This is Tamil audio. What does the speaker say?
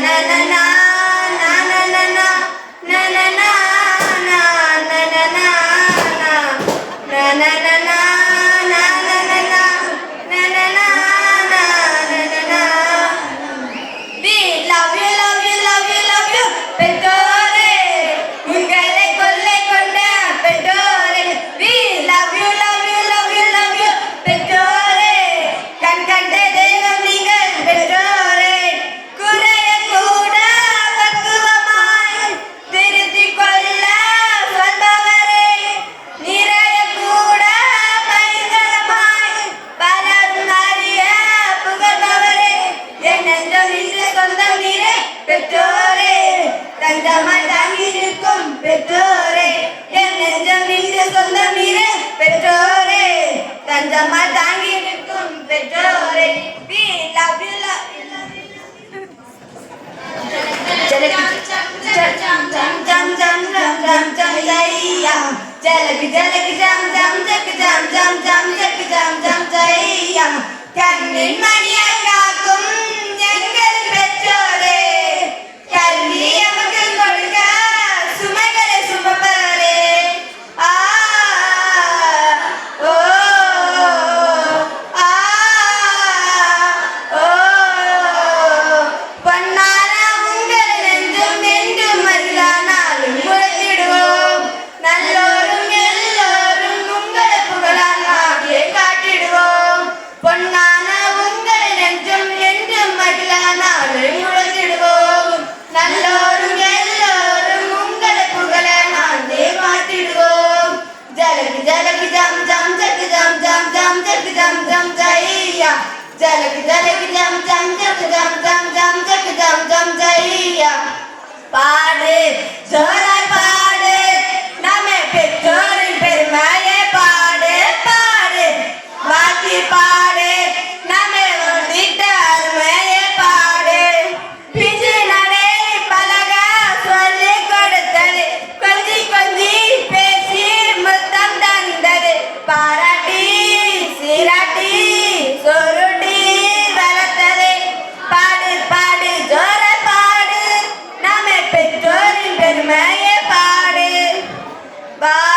na na na தகதமாய் தாங்கி நிற்கும் பெற்றோரே என் நெஞ்சம் நீங்க சொந்தம் இரு பெற்றோரே தஞ்சமாய் தாங்கி நிற்கும் பெற்றோரே We love you. జలకి జలకి జం జం జక జం జం జం జక జం జం జయ్యా పాడే జ Bye.